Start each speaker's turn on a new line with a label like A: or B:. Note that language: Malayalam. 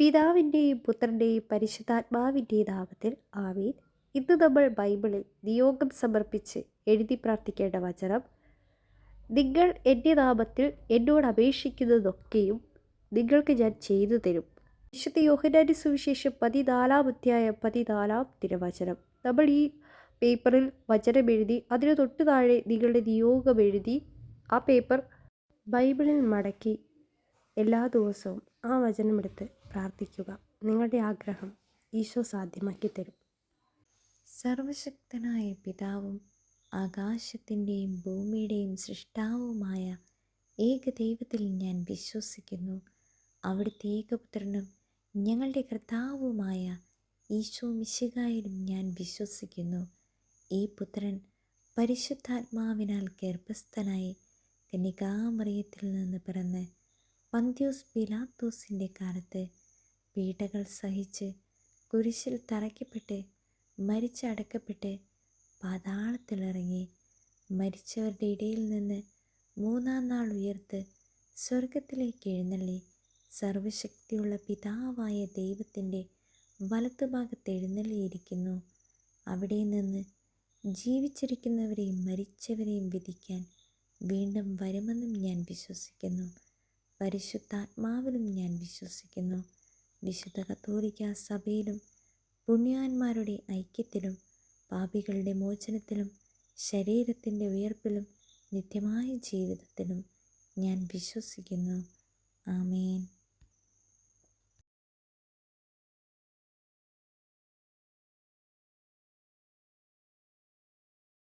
A: പിതാവിന്റെയും പുത്രന്റെയും പരിശുദ്ധാത്മാവിന്റെയും നാമത്തിൽ ആമീൻ. ഇന്ന് നമ്മൾ ബൈബിളിൽ നിയോഗം സമർപ്പിച്ച് എഴുതി പ്രാർത്ഥിക്കേണ്ട വചനം നിങ്ങൾ എന്റെ നാമത്തിൽ എന്നോട് അപേക്ഷിക്കുന്നതൊക്കെയും നിങ്ങൾക്ക് ഞാൻ ചെയ്തു തരും. വിശുദ്ധ യോഹനാന്റെ സുവിശേഷം പതിനാലാം അധ്യായം പതിനാലാം തിരുവചനം. നമ്മൾ ഈ പേപ്പറിൽ വചനം എഴുതി അതിന് തൊട്ടു താഴെ നിങ്ങളുടെ നിയോഗം എഴുതി ആ പേപ്പർ ബൈബിളിൽ മടക്കി എല്ലാ ദിവസവും ആ വചനമെടുത്ത് പ്രാർത്ഥിക്കുക. നിങ്ങളുടെ ആഗ്രഹം ഈശോ സാധ്യമാക്കി തരും
B: സർവശക്തനായ പിതാവും ആകാശത്തിന്റെയും ഭൂമിയുടെയും സൃഷ്ടാവുമായ ഏക ദൈവത്തിൽ ഞാൻ വിശ്വസിക്കുന്നു. അവിടുത്തെ ഏകപുത്രനും ഞങ്ങളുടെ കർത്താവുമായ ഈശോ മിശികായിലും ഞാൻ വിശ്വസിക്കുന്നു. ഈ പുത്രൻ പരിശുദ്ധാത്മാവിനാൽ ഗർഭസ്ഥനായി കന്യകാമറിയത്തിൽ നിന്ന് പിറന്ന് പന്ത്യോസ് പിലാത്തോസിന്റെ കാലത്ത് പീഡകൾ സഹിച്ച് കുരിശിൽ തറയ്ക്കപ്പെട്ട് മരിച്ചടക്കപ്പെട്ട് പാതാളത്തിലിറങ്ങി. മരിച്ചവരുടെ ഇടയിൽ നിന്ന് മൂന്നാം നാൾ ഉയർത്ത് സ്വർഗത്തിലേക്ക് എഴുന്നള്ളി. സർവശക്തിയുള്ള പിതാവായ ദൈവത്തിന്റെ വലത്തുഭാഗത്ത് എഴുന്നള്ളിയിരിക്കുന്നു. അവിടെ നിന്ന് ജീവിച്ചിരിക്കുന്നവരെയും മരിച്ചവരെയും വിധിക്കാൻ വീണ്ടും വരുമെന്നും ഞാൻ വിശ്വസിക്കുന്നു. പരിശുദ്ധാത്മാവിലും ഞാൻ വിശ്വസിക്കുന്നു. വിശുദ്ധ കത്തോലിക്ക സഭയിലും പുണ്യാന്മാരുടെ ഐക്യത്തിലും പാപികളുടെ മോചനത്തിലും ശരീരത്തിന്റെ ഉയർപ്പിലും നിത്യമായ ജീവിതത്തിലും ഞാൻ വിശ്വസിക്കുന്നു. ആമേൻ.